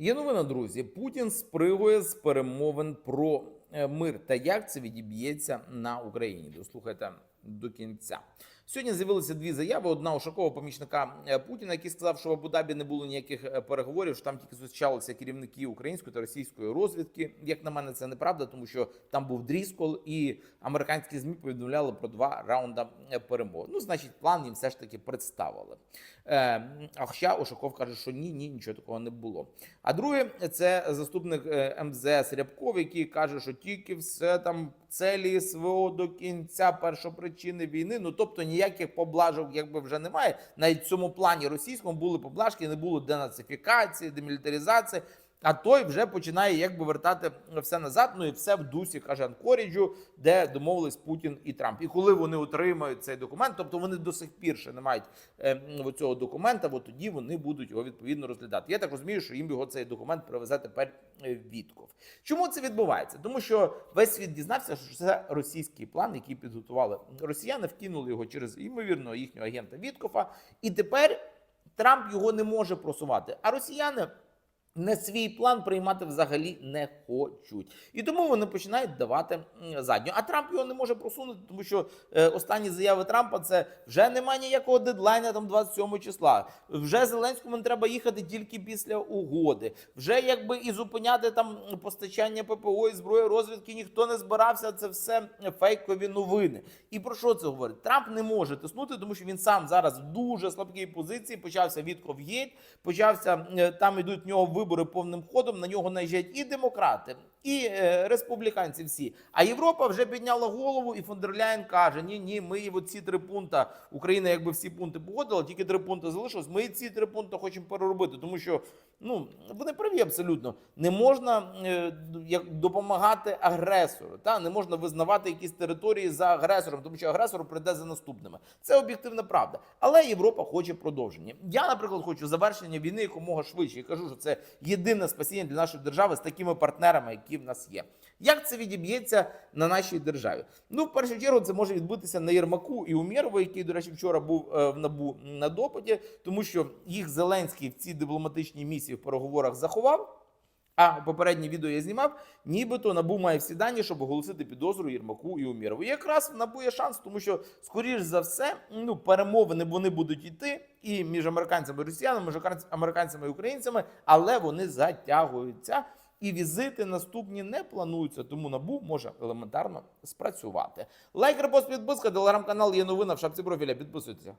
Є новина, друзі. Путін спригує з перемовин про мир та як це відіб'ється на Україні. Дослухайте до кінця. Сьогодні з'явилися дві заяви. Одна Ушакова, помічника е, Путіна, який сказав, що в Абу-Дабі не було ніяких е, переговорів, що там тільки зустрічалися керівники української та російської розвідки. Як на мене, це неправда, тому що там був дріскол, і американські змі повідомляли про два раунда е, перемовин. Ну, значить, план їм все ж таки представили. Е, а хоча Ушаков каже, що ні, ні, нічого такого не було. А друге, це заступник е, МЗС Рябков, який каже, що тільки все там целі СВО до кінця першопричини війни. Ну тобто ніяких поблажок, якби вже немає. Навіть в цьому плані російському були поблажки, не було денацифікації, демілітаризації. А той вже починає якби вертати все назад. Ну і все в дусі каже Анкоріджу, де домовились Путін і Трамп. І коли вони отримають цей документ, тобто вони до сих пір ще не мають е, цього документа, от тоді вони будуть його відповідно розглядати. Я так розумію, що їм його цей документ привезе тепер е, Вітков. Чому це відбувається? Тому що весь світ дізнався, що це російський план, який підготували росіяни, вкинули його через ймовірно їхнього агента Віткофа, і тепер Трамп його не може просувати. А росіяни не свій план приймати взагалі не хочуть. І тому вони починають давати задню. А Трамп його не може просунути, тому що е, останні заяви Трампа це вже немає ніякого дедлайна там 27 числа. Вже Зеленському не треба їхати тільки після угоди. Вже якби і зупиняти там постачання ППО і зброї розвідки ніхто не збирався. Це все фейкові новини. І про що це говорить? Трамп не може тиснути, тому що він сам зараз в дуже слабкій позиції. Почався Вітков Єйт, почався е, там ідуть в нього вибори повним ходом. На нього наїжджають і демократи, і е, республіканці. Всі. А Європа вже підняла голову, і фон дер Ляєн каже: Ні, ні, ми ці три пункти Україна, якби всі пункти погодила, тільки три пункти залишилось. Ми ці три пункти хочемо переробити, тому що ну вони праві абсолютно не можна е, як допомагати агресору. Та не можна визнавати якісь території за агресором, тому що агресор прийде за наступними. Це об'єктивна правда. Але Європа хоче продовження. Я, наприклад, хочу завершення війни якомога швидше. І кажу, що це єдине спасіння для нашої держави з такими партнерами, які в нас є. Як це відіб'ється на нашій державі? Ну, в першу чергу, це може відбутися на Єрмаку і Умєрову, який, до речі, вчора був е, в набу на допиті, тому що їх Зеленський в цій дипломатичній місії в переговорах заховав. А попереднє відео я знімав, нібито набу має всі дані, щоб оголосити підозру Єрмаку і Умірову. І якраз в набу є шанс, тому що, скоріш за все, ну перемовини вони будуть йти і між американцями і росіянами, між американцями і українцями, але вони затягуються. І візити наступні не плануються, тому набу може елементарно спрацювати. Лайк, репост, підписка, телеграм-канал є новина в шапці профіля. Підписуйтеся.